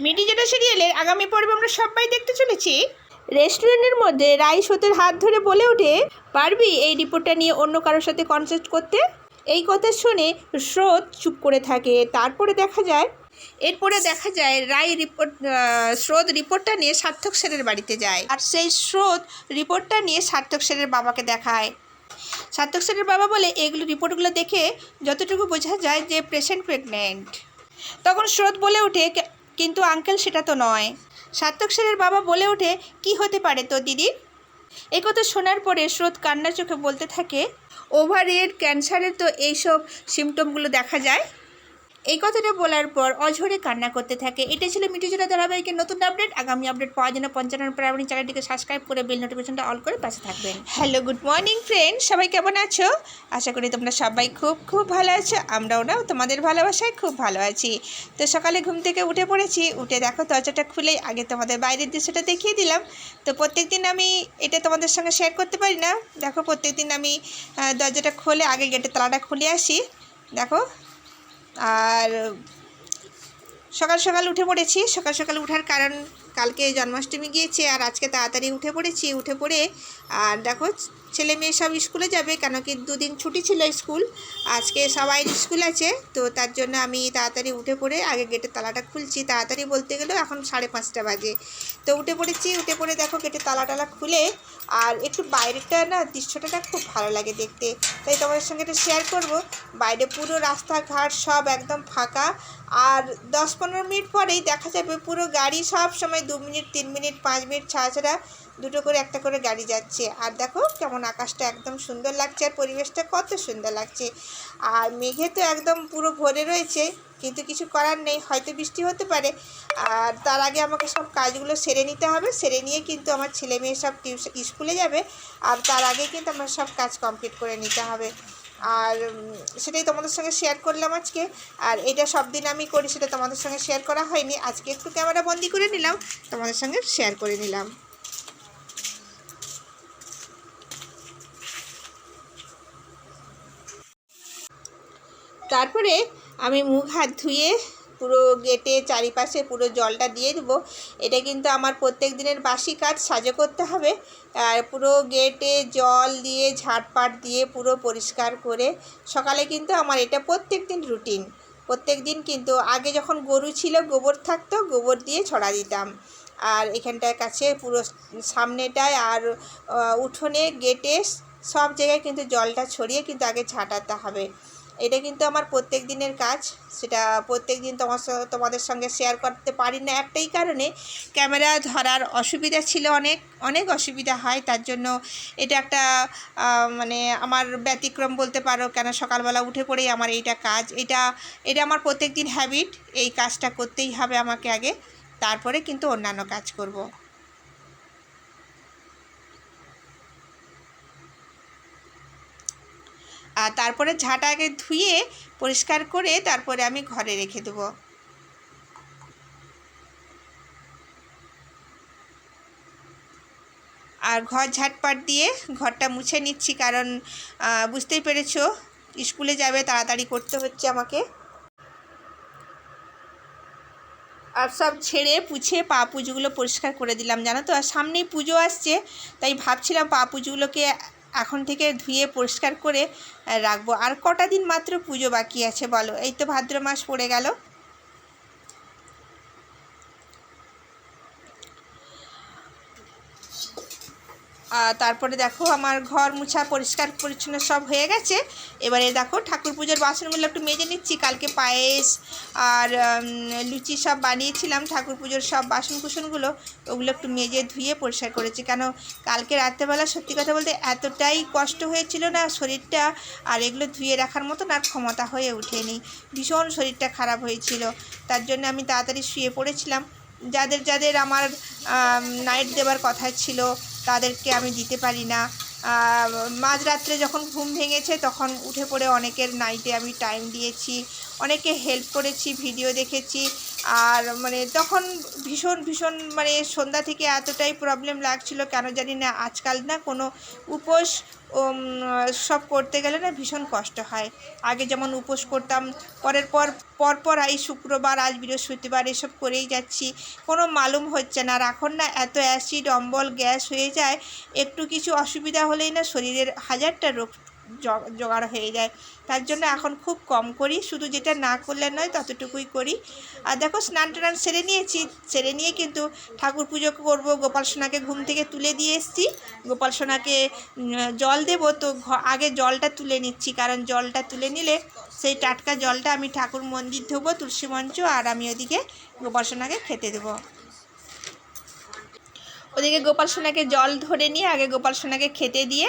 মিটি জেটা সিরিয়ালের আগামী পর্বে আমরা সবাই দেখতে চলেছি। রেস্টুরেন্টের মধ্যে রাই সত্যের হাত ধরে বলে ওঠে, পারবি এই রিপোর্টটা নিয়ে অন্য কারোর সাথে কনসাল্ট করতে? এই কথা শুনে স্রোত চুপ করে থাকে। তারপরে দেখা যায়, এরপরে দেখা যায় রায় রিপোর্ট স্রোত রিপোর্টটা নিয়ে সার্থক সেনের বাড়িতে যায়। আর সেই স্রোত রিপোর্টটা নিয়ে সার্থক সেনের বাবাকে দেখায়। সার্থক সেনের বাবা বলে, এগুলো রিপোর্টগুলো দেখে যতটুকু বোঝা যায় যে পেশেন্ট প্রেগনেন্ট তখন স্রোত বলে ওঠে "কে- কিন্তু আঙ্কেল সেটা তো নয়। সার্থক সেনের বাবা বলে ওঠে, কি হতে পারে তো, দিদি? একথা কথা শোনার পরে স্রোত কান্নার চোখে বলতে থাকে ওভারিয়েড ক্যান্সারের তো এইসব সিমটমগুলো দেখা যায়? এই কথাটা বলার পর অঝরে কান্না করতে থাকে। এটা ছিল মিঠুজোড়া ধারাবাহিকের নতুন আপডেট। আগামী আপডেট পাওয়ার জন্য পঞ্চান্ন পর আপনি চ্যানেলটিকে সাবস্ক্রাইব করে বেল নোটিফিকেশনটা অল করে পাশে থাকবেন। হ্যালো গুড মর্নিং ফ্রেন্ড সবাই কেমন আছো? আশা করি তোমরা সবাই খুব খুব ভালো আছো। আমরাও না তোমাদের ভালোবাসায় খুব ভালো আছি। তো সকালে ঘুম থেকে উঠে পড়েছি। উঠে দেখো দরজাটা খুলেই আগে তোমাদের বাইরের দৃশ্যটা দেখিয়ে দিলাম। তো প্রত্যেক দিন আমি এটা তোমাদের সঙ্গে শেয়ার করতে পারি না। দেখো প্রত্যেক দিন আমি দরজাটা খুলে আগে গেটের তালাটা খুলে আসি। দেখো আর সকাল সকাল উঠে পড়েছি। সকাল সকাল উঠার কারণ কালকে জন্মাষ্টমী গিয়েছে আর আজকে তাড়াতাড়ি উঠে পড়েছি। উঠে পড়ে আর দেখো, ছেলে মেয়ে সব স্কুলে যাবে কেন কি দুদিন ছুটি ছিল স্কুল, আজকে সবাই স্কুল আছে। তো তার জন্য আমি তাড়াতাড়ি উঠে পড়ে আগে গেটের তালাটা খুলছি। তাড়াতাড়ি বলতে গেলেও এখন সাড়ে পাঁচটা বাজে। তো উঠে পড়েছি, উঠে পড়ে দেখো গেটের তালা টালা খুলে আর একটু বাইরেটা না দৃশ্যটা খুব ভালো লাগে দেখতে। তাই তোমাদের সঙ্গে এটা শেয়ার করব। বাইরে পুরো রাস্তাঘাট সব একদম ফাঁকা। আর দশ পনেরো মিনিট পরেই দেখা যাবে পুরো গাড়ি সব সময় দু মিনিট, তিন মিনিট, পাঁচ মিনিট ছাড়া ছাড়া দুটো করে একটা করে গাড়ি যাচ্ছে। আর দেখো কেমন আকাশটা একদম সুন্দর লাগছে আর পরিবেশটা কত সুন্দর লাগছে। আর মেঘে তো একদম পুরো ভরে রয়েছে, কিন্তু কিছু করার নেই, হয়তো বৃষ্টি হতে পারে। আর তার আগে আমাকে সব কাজগুলো সেরে নিতে হবে, সেরে নিয়ে কিন্তু আমার ছেলে মেয়ে সব স্কুলে যাবে। আর তার আগে কিন্তু আমার সব কাজ কমপ্লিট করে নিতে হবে। আর সেটাই তোমাদের সঙ্গে শেয়ার করলাম আজকে। আর এটা সব দিন আমি করি, সেটা তোমাদের সঙ্গে শেয়ার করা হয়নি। আজকে একটু ক্যামেরা বন্দি করে নিলাম, তোমাদের সঙ্গে শেয়ার করে নিলাম। তারপরে আমি মুখ হাত ধুয়ে পুরো গেটে চারিপাশে পুরো জলটা দিয়ে দেবো। এটা কিন্তু আমার প্রত্যেক দিনের বাসি কাজ, সাজো করতে হবে। আর পুরো গেটে জল দিয়ে, ঝাড়পাট দিয়ে পুরো পরিষ্কার করে, সকালে কিন্তু আমার এটা প্রত্যেক দিন রুটিন। প্রত্যেক দিন কিন্তু আগে যখন গরু ছিল, গোবর থাকতো, গোবর দিয়ে ছড়া দিতাম। আর এখানটার কাছে পুরো সামনেটায় আর উঠোনে, গেটে সব জায়গায় কিন্তু জলটা ছড়িয়ে কিন্তু আগে ঝাঁটাতে হবে। এটা কিন্তু আমার প্রত্যেক দিনের কাজ। সেটা প্রত্যেক দিন তোমার তোমাদের সঙ্গে শেয়ার করতে পারি না একটাই কারণে ক্যামেরা ধরার অসুবিধা ছিল অনেক অনেক অসুবিধা হয়। তার জন্য এটা একটা মানে আমার ব্যতিক্রম বলতে পারো। কেন সকালবেলা উঠে পড়েই আমার এইটা কাজ। এটা এটা আমার প্রত্যেক দিন হ্যাবিট এই কাজটা করতেই হবে আমাকে আগে। তারপরে কিন্তু অন্যান্য কাজ করব। আর তারপরে ঝাঁটা আগে ধুয়ে পরিষ্কার করে তারপরে আমি ঘরে রেখে দেবো। আর ঘর ঝাটপাট দিয়ে ঘরটা মুছে নিচ্ছি কারণ বুঝতেই পেরেছ, স্কুলে যাবে, তাড়াতাড়ি করতে হচ্ছে আমাকে। আর সব ছেড়ে, পুছে পা পুজোগুলো পরিষ্কার করে দিলাম, জানো তো? আর সামনেই পুজো আসছে, তাই ভাবছিলাম পা পুজোগুলোকে এখন থেকে ধুয়ে পরিষ্কার করে রাখব। আর কটা দিন মাত্র পুজো বাকি আছে বলো? এই তো ভাদ্র মাস পড়ে গেল। তারপরে দেখো আমার ঘর মুছা, পরিষ্কার, পরিচ্ছন্ন সব হয়ে গেছে। এবারে দেখো ঠাকুর পুজোর বাসনগুলো একটু মেজে নিচ্ছি। কালকে পায়েস আর লুচি সব বানিয়েছিলাম, ঠাকুর পুজোর সব বাসন কুসনগুলো ওগুলো একটু মেজে ধুয়ে পরিষ্কার করেছি। কেন কালকে রাত্রেবেলা সত্যি কথা বলতে এতটাই কষ্ট হয়েছিল না শরীরটা, আর এগুলো ধুয়ে রাখার মতন আর ক্ষমতা হয়ে ওঠেনি। ভীষণ শরীরটা খারাপ হয়েছিল। তার জন্য আমি তাড়াতাড়ি শুয়ে পড়েছিলাম। যাদের যাদের আমার নাইট দেওয়ার কথা ছিল তাদেরকে আমি দিতে পারি না। মাঝরাত্রে যখন ঘুম ভেঙেছে তখন উঠে পড়ে অনেকের নাইটে আমি টাইম দিয়েছি। অনেকে হেল্প করেছি ভিডিও দেখেছি। আর মানে তখন ভীষণ ভীষণ মানে সন্ধ্যা থেকে এতটাই প্রবলেম লাগছিল, কেন জানি না আজকাল না কোনো উপোস সব করতে গেলে না ভীষণ কষ্ট হয়। আগে যেমন উপোস করতাম, পরের পর পর পর এই শুক্রবার, আজ বৃহস্পতিবার এসব করেই যাচ্ছি। কোনো মালুম হচ্ছে না। আর এখন না এত অ্যাসিড অম্বল, গ্যাস হয়ে যায়, একটু কিছু অসুবিধা হলেই না শরীরের হাজারটা রোগ জোগাড় হয়ে যায়। তার জন্য এখন খুব কম করি, শুধু যেটা না করলে নয় ততটুকুই করি। আর দেখো স্নান টান সেরে নিয়েছি, সেরে নিয়ে কিন্তু ঠাকুর পুজো করব। গোপাল সোনাকে ঘুম থেকে তুলে দিয়ে এসেছি। গোপাল সোনাকে জল দেবো, তো আগে জলটা তুলে নিচ্ছি। কারণ জলটা তুলে নিলে সেই টাটকা জলটা আমি ঠাকুর মন্দির ধোবো, তুলসী মঞ্চ, আর আমি ওদিকে গোপাল সোনাকে খেতে দেবো। ওদিকে গোপাল সোনাকে জল ধরে নিয়ে, আগে গোপাল সোনাকে খেতে দিয়ে,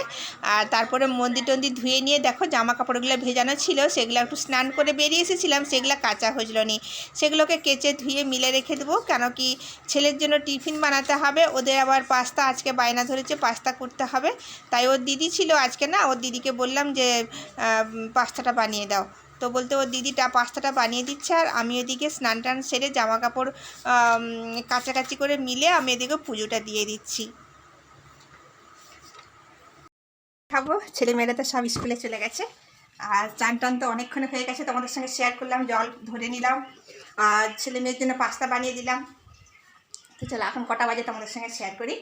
আর তারপরে মন্দির টন্দির ধুয়ে নিয়ে দেখো জামা কাপড়গুলো ভেজানো ছিল, সেগুলো একটু স্নান করে বেরিয়ে এসেছিলাম, সেগুলো কাঁচা হয়েছিল নি। সেগুলোকে কেচে ধুয়ে মিলে রেখে দেবো, কেন কি ছেলের জন্য টিফিন বানাতে হবে, ওদের আবার পাস্তা আজকে বায়না ধরেছে, পাস্তা করতে হবে। তাই ওর দিদি ছিল আজকে না, ওর দিদিকে বললাম যে পাস্তাটা বানিয়ে দাও। তো বলতে ওর দিদিটা পাস্তাটা বানিয়ে দিচ্ছে আর আমি ওদিকে স্নান টান সেরে জামা কাপড় কাচাকাচি করে মিলে আমি এদিকে পুজোটা দিয়ে দিচ্ছি। খাব ছেলেমেয়েরা তো সব স্কুলে চলে গেছে। আর চান টান তো অনেকক্ষণ হয়ে গেছে, তোমাদের সঙ্গে শেয়ার করলাম, জল ধরে নিলাম। আর ছেলে মেয়ের জন্য পাস্তা বানিয়ে দিলাম। তো চলো, এখন কটা বাজে তোমাদের সঙ্গে শেয়ার করি।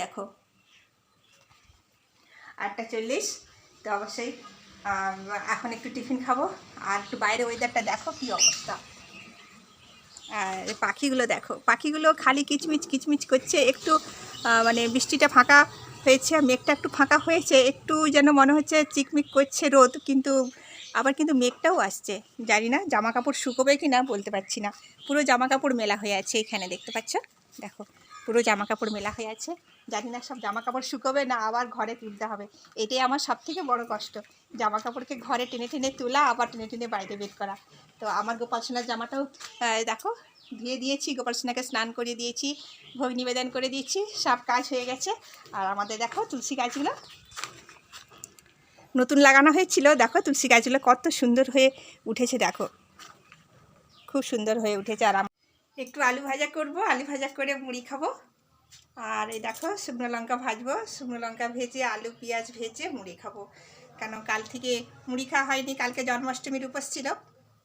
দেখো আটটা চল্লিশ। তো অবশ্যই এখন একটু টিফিন খাব। আর একটু বাইরে ওয়েদারটা দেখো কি অবস্থা। আর পাখিগুলো দেখো, পাখিগুলো খালি কিচমিচ কিচমিচ করছে। একটু মানে বৃষ্টিটা ফাঁকা হয়েছে, মেঘটা একটু ফাঁকা হয়েছে। একটু যেন মনে হচ্ছে চিকমিক করছে রোদ, কিন্তু আবার কিন্তু মেঘটাও আসছে। জানি না জামা কাপড় শুকোবে কি না বলতে পারছি না। পুরো জামা কাপড় মেলা হয়ে আছে এখানে, দেখতে পাচ্ছ? দেখো। পুরো জামা কাপড় মেলা হয়ে আছে। জানি না সব জামা কাপড় শুকোবে না আবার ঘরে তুলতে হবে। এটাই আমার সব থেকে বড় কষ্ট। জামা কাপড়কে ঘরে টেনে টেনে তোলা, আবার টেনে টেনে বাইরে বের করা। তো আমার গোপাল সোনার জামাটাও দেখো, ধুয়ে দিয়েছি গোপাল সোনাকে স্নান করে দিয়েছি, ভোগ নিবেদন করে দিয়েছি, সব কাজ হয়ে গেছে। আর আমাদের দেখো তুলসী গাছগুলো, নতুন লাগানো হয়েছিল। দেখো তুলসী গাছগুলো কত সুন্দর হয়ে উঠেছে, দেখো। খুব সুন্দর হয়ে উঠেছে আর একটু আলু ভাজা করব, আলু ভাজা করে মুড়ি খাব। আর এই দেখো, শুকনো লঙ্কা ভাজবো। শুকনো লঙ্কা ভেজে, আলু, পেঁয়াজ ভেজে মুড়ি খাব। কেন কাল থেকে মুড়ি খাওয়া হয়নি, কালকে জন্মাষ্টমীর উপোস ছিল।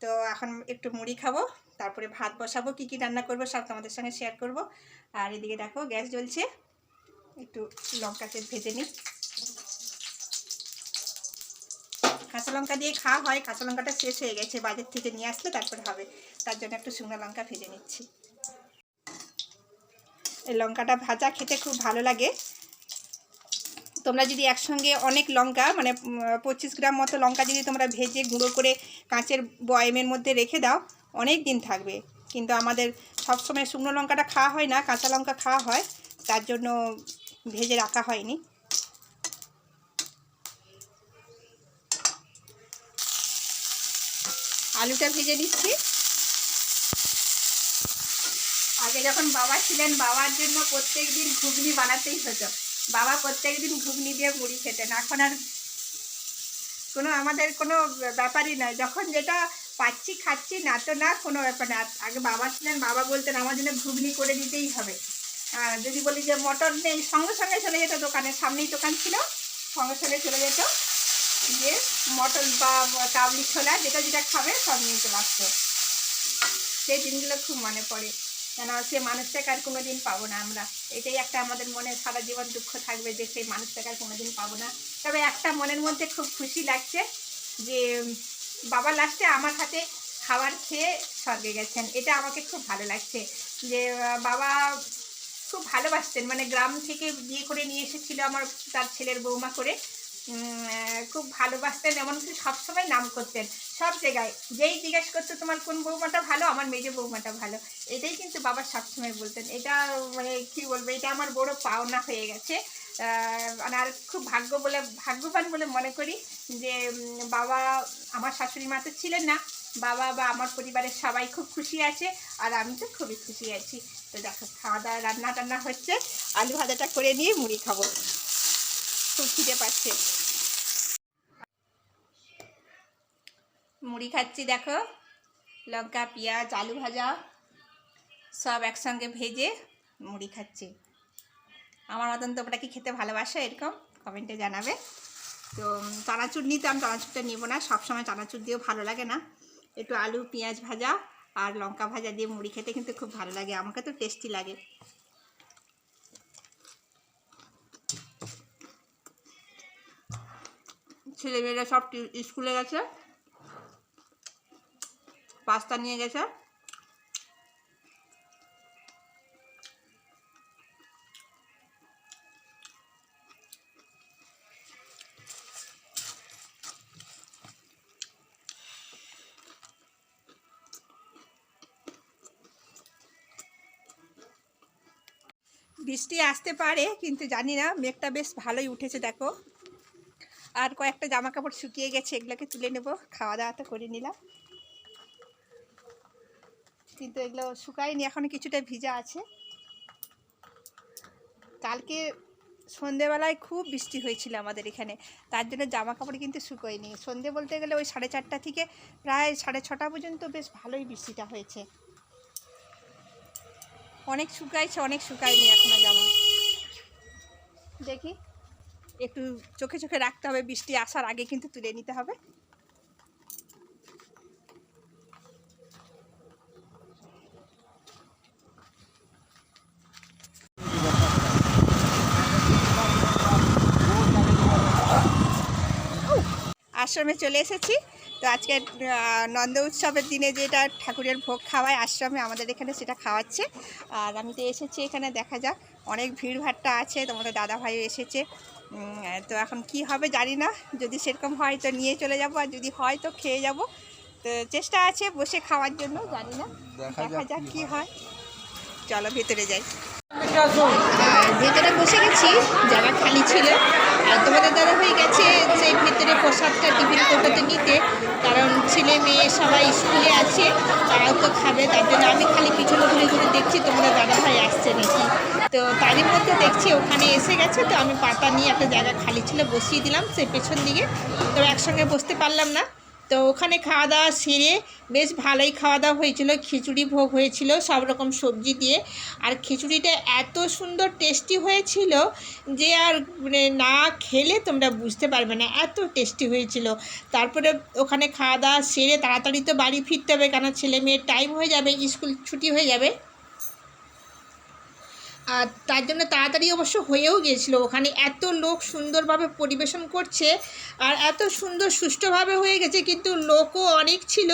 তো এখন একটু মুড়ি খাব, তারপরে ভাত বসাবো, কী কী রান্না করব সব তোমাদের সঙ্গে শেয়ার করব। আর এদিকে দেখো, গ্যাস জ্বলছে। একটু লঙ্কা তেল ভেজে নিই। কাঁচা লঙ্কা দিয়ে খাওয়া হয়, কাঁচা লঙ্কাটা শেষ হয়ে গেছে, বাজার থেকে নিয়ে আসলে তারপরে হবে। তার জন্য একটু শুকনো লঙ্কা ভেজে নিচ্ছি। এই লঙ্কাটা ভাজা খেতে খুব ভালো লাগে। তোমরা যদি একসঙ্গে অনেক লঙ্কা মানে পঁচিশ গ্রাম মতো লঙ্কা যদি তোমরা ভেজে গুঁড়ো করে কাঁচের বয়েমের মধ্যে রেখে দাও, অনেক দিন থাকবে। কিন্তু আমাদের সবসময় শুকনো লঙ্কাটা খাওয়া হয় না, কাঁচা লঙ্কা খাওয়া হয়, তার জন্য ভেজে রাখা হয়নি। আলুটা ভেজে দিচ্ছি আগে যখন বাবা ছিলেন, বাবার জন্য প্রত্যেক দিন ঘুগনি বানাতেই হতো। বাবা প্রত্যেক দিন ঘুগনি দিয়ে মুড়ি খেতেন। এখন আর কোনো, আমাদের কোনো ব্যাপারই নয়। যখন যেটা পাচ্ছি, খাচ্ছি, না তো না কোনো ব্যাপার না। আগে বাবা ছিলেন, বাবা বলতেন, আমার জন্য ঘুগনি করে দিতেই হবে। যদি বলি যে মটর নেই, সঙ্গে সঙ্গে চলে যেত দোকানে। সামনেই দোকান ছিল, সঙ্গে সঙ্গে চলে যেত। যে মটন বা কাবলি ছোলা, যেটা যেটা খাবে সব নিয়ে চলে আসতো সেই দিনগুলো খুব মনে পড়ে। কেন সে মানুষটাকে আর কোনো দিন পাবো না আমরা। এটাই একটা আমাদের মনে সারা জীবন দুঃখ থাকবে যে সেই মানুষটাকে আর কোনো দিন পাবো না। তবে একটা মনের মধ্যে খুব খুশি লাগছে যে, বাবা লাস্টে আমার হাতে খাবার খেয়ে স্বর্গে গেছেন। এটা আমাকে খুব ভালো লাগছে যে, বাবা খুব ভালোবাসতেন। মানে গ্রাম থেকে বিয়ে করে নিয়ে এসেছিল আমার তার ছেলের বৌমা করে। খুব ভালোবাসতেন এমনকি সবসময় নাম করতেন। সব জায়গায় যেই জিজ্ঞেস করতো তোমার কোন বৌমাটা ভালো? আমার মেজে বৌমাটা ভালো? এটাই কিন্তু বাবা সবসময় বলতেন। এটা মানে কি বলব, এটা আমার বড় পাওনা হয়ে গেছে। মানে আর খুব ভাগ্য বলে, ভাগ্যবান বলে মনে করি যে বাবা আমার শাশুড়ি মা তো ছিলেন না। বাবা বা আমার পরিবারের সবাই খুব খুশি আছে আর আমি তো খুবই খুশি আছি। তো দেখো খাওয়া দাওয়া রান্না টান্না হচ্ছে। আলু ভাজাটা করে নিয়ে মুড়ি খাব। খুব খিদে পাচ্ছে। মুড়ি খাচ্ছি, দেখো। লঙ্কা, পেঁয়াজ, আলু ভাজা, সব একসঙ্গে ভেজে মুড়ি খাচ্ছি। আমার মতন তোমরা কি খেতে ভালোবাসো এরকম? কমেন্টে জানাবে। তো চানাচুর নিতাম চানাচুরটা নিব না, সবসময় চানাচুর দিয়েও ভালো লাগে না। একটু আলু, পেঁয়াজ ভাজা আর লঙ্কা ভাজা দিয়ে মুড়ি খেতে কিন্তু খুব ভালো লাগে, আমাকে তো টেস্টি লাগে। ছেলেমেয়েরা সব স্কুলে গেছে। পাস্তা নিয়ে গেছে। বৃষ্টি আসতে পারে, কিন্তু জানি না, মেঘটা বেশ ভালোই উঠেছে, দেখো। আর কয়েকটা জামা কাপড় শুকিয়ে গেছে, এগুলোকে তুলে নেব। খাওয়া দাওয়া তো করে নিলাম। কিন্তু এগুলো শুকায়নি, এখনও কিছুটা ভিজা আছে। কালকে সন্ধেবেলায় খুব বৃষ্টি হয়েছিল আমাদের এখানে, তার জন্য জামা কাপড় কিন্তু শুকোয়নি। সন্ধে বলতে গেলে ওই সাড়ে চারটা থেকে প্রায় সাড়ে ছটা পর্যন্ত বেশ ভালোই বৃষ্টিটা হয়েছে। অনেক শুকাইছে, অনেক শুকায়নি এখনও জামা। দেখি। একটু চোখে চোখে রাখতে হবে, বৃষ্টি আসার আগে কিন্তু তুলে নিতে হবে। আশ্রমে চলে এসেছি। তো আজকে নন্দ উৎসবের দিনে যেটা ঠাকুরের ভোগ খাওয়ায়, আশ্রমে আমাদের এখানে সেটা খাওয়াচ্ছে। আর আমি তো এসেছি এখানে, দেখা যাক, অনেক ভিড়ভাট্টা আছে, তোমাদের দাদা ভাইও এসেছে। তো এখন কি হবে জানি না। যদি সেরকম হয় তো নিয়ে চলে যাব আর যদি হয় তো খেয়ে যাব। তো চেষ্টা আছে বসে খাওয়ার জন্য জানি না। দেখা যাক কি হয়। চলো ভেতরে যাই। ভেতরে বসে গেছি জায়গা খালি ছিল। আর তোমাদের দাদা হয়ে গেছে সেই ভেতরে প্রসাদটা টিফিন কৌটোতে নিতে। কারণ ছেলে মেয়ে সবাই স্কুলে আছে তারাও তো খাবে তার জন্য আমি খালি পিছনে ঘুরে ঘুরে দেখছি তোমাদের দাদা ভাই আসছে নাকি তো তারই মধ্যে দেখছি ওখানে এসে গেছে, তো আমি পাতা নিয়ে একটা জায়গা খালি ছিল বসিয়ে দিলাম সে পেছন দিকে। তো একসঙ্গে বসতে পারলাম না। তো ওখানে খাওয়া দাওয়া সেরে বেশ ভালোই খাওয়া দাওয়া হয়েছিল, খিচুড়ি ভোগ হয়েছিল, সব রকম সবজি দিয়ে। আর খিচুড়িটা এত সুন্দর টেস্টি হয়েছিল যে আর মানে না খেলে তোমরা বুঝতে পারবে না, এত টেস্টি হয়েছিল। তারপরে ওখানে খাওয়া দাওয়া সেরে তাড়াতাড়ি তো বাড়ি ফিরতে হবে কেন? ছেলে মেয়ের টাইম হয়ে যাবে, স্কুল ছুটি হয়ে যাবে। আর তার জন্য তাড়াতাড়ি অবশ্য হয়েও গিয়েছিল। ওখানে এত লোক সুন্দরভাবে পরিবেশন করছে আর এত সুন্দর সুষ্ঠুভাবে হয়ে গেছে, কিন্তু লোকও অনেক ছিল।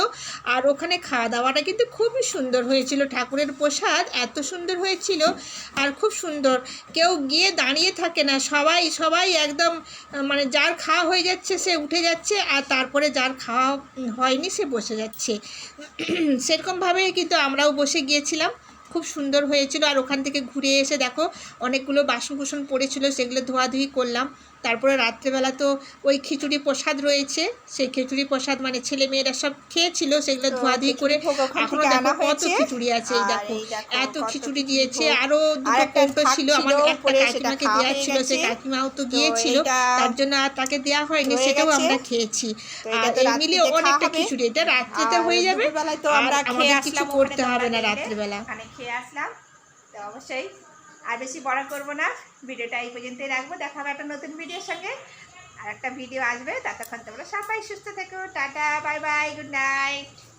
আর ওখানে খাওয়া দাওয়াটা কিন্তু খুবই সুন্দর হয়েছিল। ঠাকুরের প্রসাদ এত সুন্দর হয়েছিল আর খুব সুন্দর। কেউ গিয়ে দাঁড়িয়ে থাকে না। সবাই সবাই একদম মানে যার খাওয়া হয়ে যাচ্ছে সে উঠে যাচ্ছে আর তারপরে যার খাওয়া হয়নি সে বসে যাচ্ছে। সেরকমভাবে কিন্তু আমরাও বসে গিয়েছিলাম। খুব সুন্দর হয়েছিল। আর ওখান থেকে ঘুরে এসে দেখো, অনেকগুলো বাসন কুসন পড়েছিল, সেগুলো ধোয়াধুয়ি করলাম। তারপরে রাত্রেবেলা তো ওই খিচুড়ি প্রসাদ রয়েছে। সেই খিচুড়ি প্রসাদ মানে ছেলে মেয়েরা সব খেয়েছিল সেগুলো ধোয়াধুয়ি করে এখনও দেখো কত খিচুড়ি আছে এই দেখো এত খিচুড়ি দিয়েছে। আরও দুটো কৌটো ছিল আমার একটা কাকিমাকে দেওয়া ছিল সে গেছে। কাকিমাও তো গিয়েছিল তার জন্য আর তাকে দেওয়া হয়নি সেটাও আমরা খেয়েছি। আর এই মিলিয়ে অনেকটা খিচুড়ি এটা রাত্রিতে হয়ে যাবে। আর খেয়ে আমাদের কিছু করতে হবে না রাত্রিবেলা। খেয়ে আসলাম। তো অবশ্যই আর বেশি বড় করব না। ভিডিওটা এই পর্যন্তই রাখব। দেখাবো একটা নতুন ভিডিওর সঙ্গে। আর একটা ভিডিও আসবে, ততক্ষণ তোমরা সবাই সুস্থ থেকো। Tata, bye bye, good night.